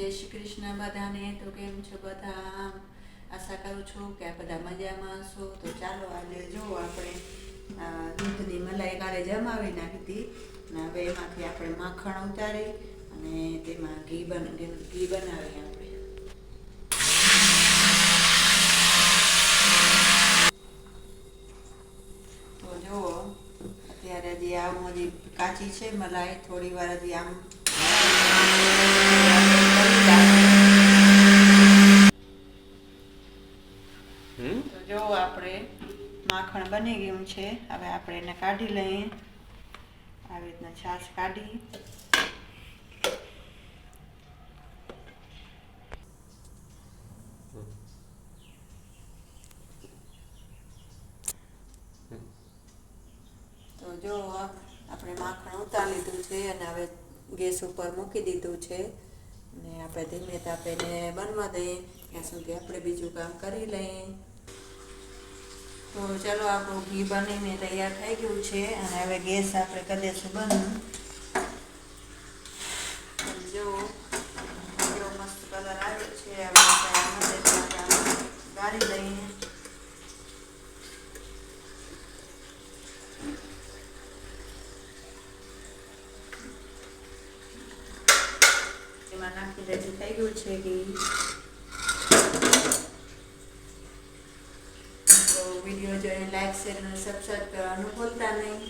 જય શ્રી કૃષ્ણ બધાને. તો કેમ છો બધા? આશા કરું છું કે આ બધા મજામાં છો તો ચાલો આજે જો આપણે દૂધની મલાઈ કાલે જમાવી નાખી હતી. હવે એમાંથી આપણે માખણ ઉતારી અને તેમાં ઘી બન, ઘી બનાવી આપણે. તો જુઓ, અત્યારે હજી આમ હજી કાચી છે મલાઈ, થોડી વાર હજી આમ તો જો આપણે માખણ બની ગયું છે, હવે આપણે એને કાઢી લઈએ. આવી રીતના છાશ કાઢી. તો જો આપણે માખણ ઉતારી લીધું છે અને હવે ગેસ ઉપર મૂકી દીધું છે. અને આપણે ધીમે તાપે એને બનવા દઈએ. ત્યાં સુધી આપણે બીજું કામ કરી લઈએ. તો ચાલો આપણું ઘી બનીને તૈયાર થઈ ગયું છે અને હવે ગેસ આપણે કરી દઈશું બંધ. અને જો કેવો મસ્ત કલર આવ્યો છે, આપણે આપણે ગાળી લઈએ. એમાં નાખી રેડી થઈ ગયું છે ઘી તો વીડિયો જોઈને લાઈક શેર અને સબસ્ક્રાઈબ કરવાનું ભૂલતા નહીં.